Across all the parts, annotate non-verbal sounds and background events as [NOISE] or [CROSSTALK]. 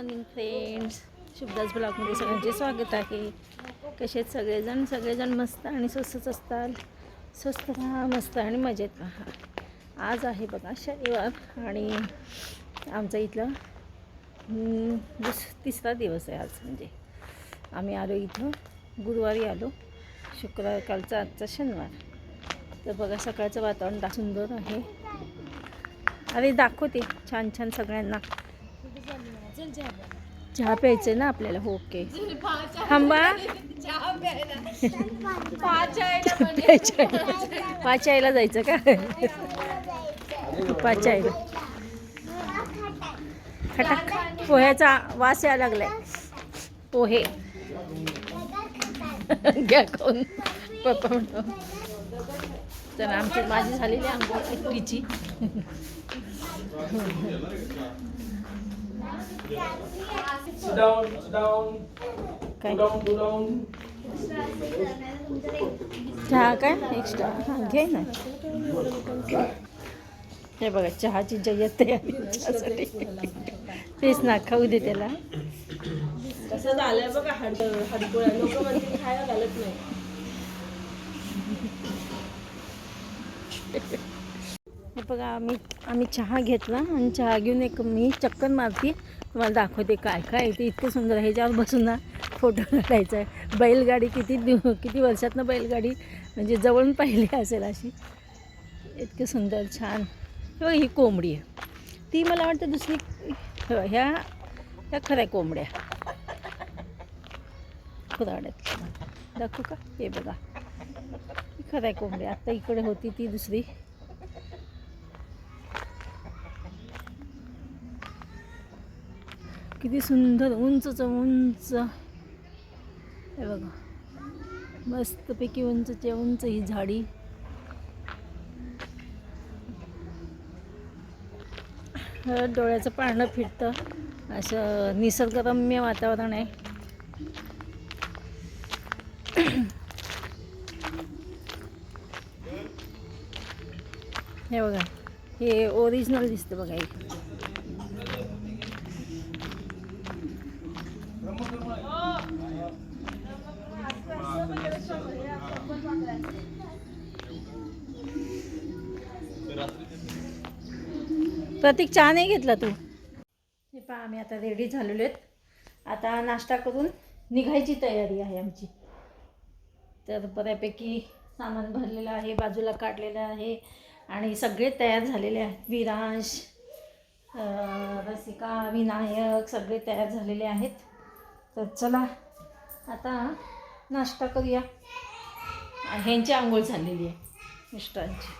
Morning friends शुभदास ब्लॉगमध्ये सगळ्यांचे स्वागत आहे. कसे सगळेजण? सगळेजण मस्त आणि स्वस्तच असतात. स्वस्त राहा मस्त आणि मजेत राहा आज आहे बघा शनिवार आणि आमचा इथलं दुस तिसरा दिवस आहे आज म्हणजे. आम्ही आलो इथं गुरुवारी आलो. शुक्रवार कालचा आजचा शनिवार. तर बघा सकाळचं वातावरण सुंदर आहे. अरे दाखवते. छान छान सगळ्यांना. चहा प्यायचं ना आपल्याला हो, ओके. थांबा. पाचायला जायचं का? पाचायला खटाक पोह्याचा वास यायला लागलाय. पोहे. घ्या कोण? पप्पा म्हणतो. तर आमची माझी झालेली आंघोळ एकटीची Sit down, sit down. काय Go down, go down. चहा काय? एक्स्ट्रा हां घे ना. हे बघा चहाची जय्यत तयारी चहासाठी तेच ना खाऊ दे त्याला. कसं झालंय बघा हड हडकुळ्या. लोक खायला घालत नाही. हे बघा आम्ही आम्ही चहा घेतला आणि चहा घेऊन एक मी चक्कन मारती. तुम्हाला दाखवते काय काय येते ते इतकं सुंदर आहे. ह्याच्यावर बसून ना फोटो काढायचा आहे. बैलगाडी किती दिव किती वर्षातनं बैलगाडी म्हणजे जवळून पाहिली असेल अशी. इतकं सुंदर छान. बघा ही कोंबडी आहे. ती मला वाटतं दुसरी ह्या ह्या खऱ्या कोंबड्या. खुराड्यात. दाखवू का? हे बघा. ही खऱ्या कोंबड्या. आत्ता इकडे होती ती दुसरी. किती सुंदर उंचच उंच. हे बघा. मस्तपैकी उंचच्या उंच ही झाडी. डोळ्याचं पारणं फिरतं. असं निसर्गरम्य वातावरण आहे. हे बघा. हे ओरिजिनल दिसतं बघा इथं. प्रतीक चहा नाही घेतला तू? हे पहा आम्ही आता रेडी झालेलो आहेत. आता नाश्ता करून निघायची तयारी आहे आमची. तर बऱ्यापैकी सामान भरलेलं आहे बाजूला काढलेलं आहे आणि सगळे तयार झालेले आहेत. विरांश रसिका विनायक सगळे तयार झालेले आहेत. तर चला आता नाश्ता करूया. ह्यांची आंघोळ झालेली आहे मिस्टरांची.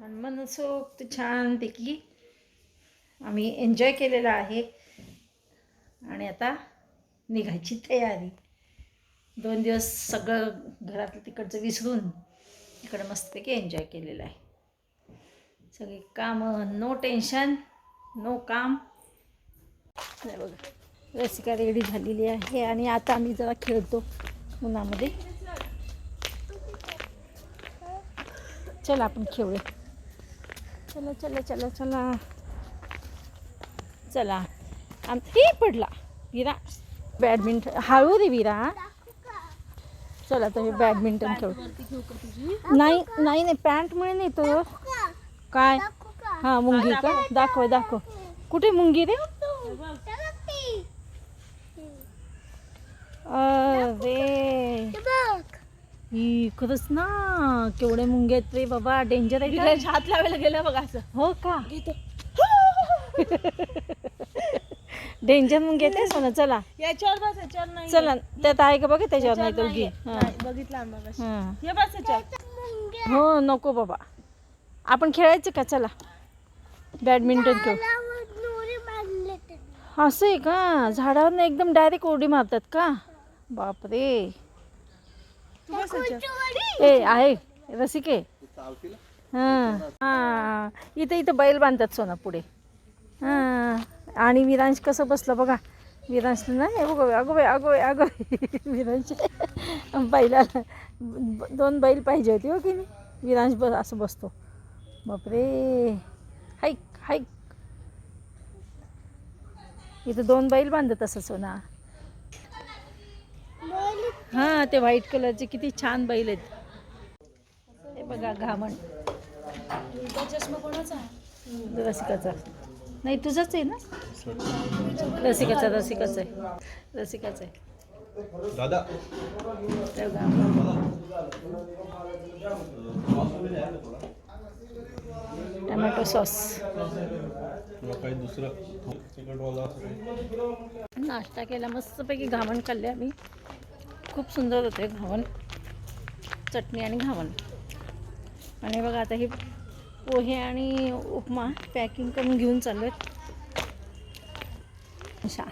आणि मनसोक्त छानपैकी आम्ही एन्जॉय केलेला आहे. आणि आता निघायची तयारी. दोन दिवस सगळं घरातलं तिकडचं विसरून इकडं मस्तपैकी एन्जॉय केलेलं आहे. सगळी कामं नो टेन्शन नो काम. बघा रसिका रेडी झालेली आहे. आणि आता आम्ही जरा खेळतो उन्हामध्ये. चला आपण खेळूया. चला चला चला चला. चला. आम हे पडला. विरा. बॅडमिंटन हळू रे विरा. चला तर हे बॅडमिंटन खेळू. नाही नाही नाही पॅन्टमुळे नाही तो काय? हां मुंगी का? दाखव दाखव. कुठे मुंगी रे? अरे. ही खरंच ना केवढे मुंगे आहेत रे बाबा डेंजर आहे का? हात लावायला गेलं बघा असं. हो का? [LAUGHS] डेंजर मुंगे येते सोना चला. याच्यावर बस याच्यावर नाही. चला त्यात आहे का बघा त्याच्यावर नाही तर. घे. नाही, बघितलं हां. हे बस याच्यावर. हो नको बाबा. आपण खेळायचं का? चला. बॅडमिंटन खेळ. असं आहे का? झाडावर एकदम डायरेक्ट उडी मारतात का? बापरे. ए आहे. रसिके. हां. हां. इथं इथं बैल बांधतात सोना पुढे. हां. आणि विरांश कसं बसलं बघा. विरांश ना हे बघ अगो बाई अगो. [LAUGHS] विरांश. बैलाला दोन बैल पाहिजे होती हो की नाही? विरांश बस असं बसतो. बापरे. हाईक हाईक. इथं दोन बैल बांधत असं सोना. हां ते व्हाईट कलरचे किती छान बैल आहेत. हे बघा घामण. चष्मा कोणाचा आहे? रसिकाचा. नाही तुझंच आहे ना? रसिकाचा रसिकाचा आहे. रसिकाचा आहे. दादा. घामण. Tomato sauce. काही दुसरं? नाश्ता केला मस्तपैकी घावण खाल्ले आम्ही. खूप सुंदर होते घावण चटणी आणि घावण आणि बघा आता हे पोहे आणि उपमा पॅकिंग करून घेऊन चाललो आहेत. अशा.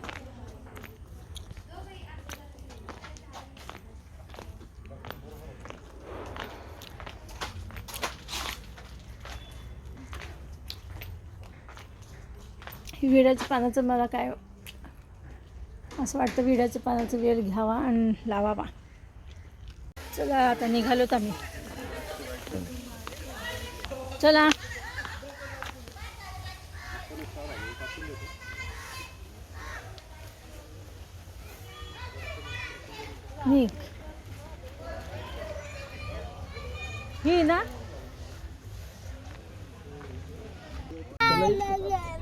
विड्याच्या पानाचं मला काय असं वाटतं विड्याच्या पानाचा वेल घ्यावा आणि लावावा. चला आता निघालोत आम्ही. चला. निघ. ही ना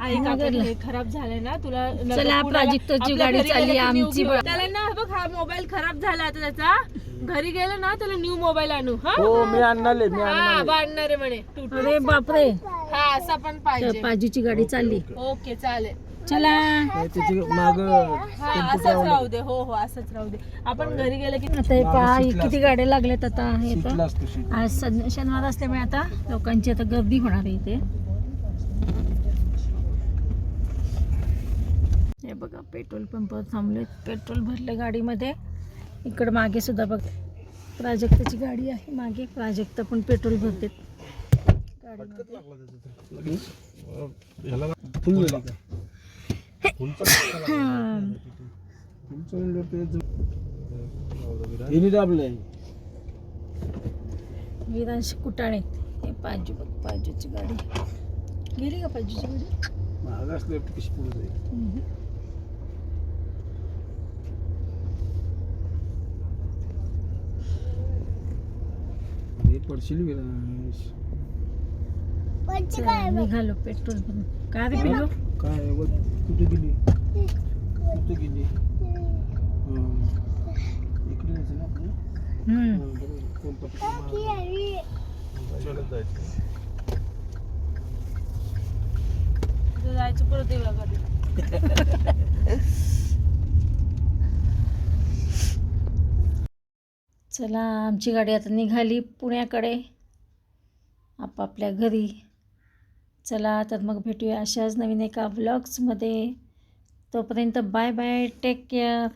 आहे का आपण हे खराब झालंय ना तुला चला, प्राजक्ताची आपल्या गाडी घरी चालली गेलं की new आमची. त्याला ना बघ हा मोबाईल खराब झाला आता त्याचा. घरी गेलो ना त्याला न्यू मोबाईल आणू. हा? हो मी आणणारे मी हा बांधणार आहे. म्हणे. टू. अरे बापरे. हा असा पण पाहिजे. पाजूची गाडी चालली. ओके. चालेल. चला. त्याची माग हा असंच राहू दे. हो हो असंच राहू दे. आपण घरी गेलं की आता हे पहा ही किती गाड्या लागल्यात आता. असतो शीट आज शनिवार असल्यामुळे आता लोकांची आता गर्दी होणार आहे इथे हे बघा पेट्रोल पंप थांबले पेट्रोल भरले गाडीमध्ये. इकडं मागे सुद्धा बघ प्राजक्ताची गाडी आहे मागे. प्राजक्त पण पेट्रोल भरते विरांश कुटाणे. हे पाजू बघ पाजूची गाडी. गेली का पाजूची गाडी? महाग असलं कशी पुढे जाईल. पडशील विराज चला, निघालो पेट्रोल भरून. काय रे पिलो काय कुठे गेली? कुठे गेली? हं. इकडे जायचं ना? हम्म. हं, बरोबर. कोण पटकन जायचं. परत येऊ कधी. [LAUGHS] चला आमची गाडी आता निघाली पुण्याकडे. आपापल्या घरी. चला तर मग भेटूया अशाच नवीन एका ब्लॉग्समध्ये तोपर्यंत बाय बाय टेक केअर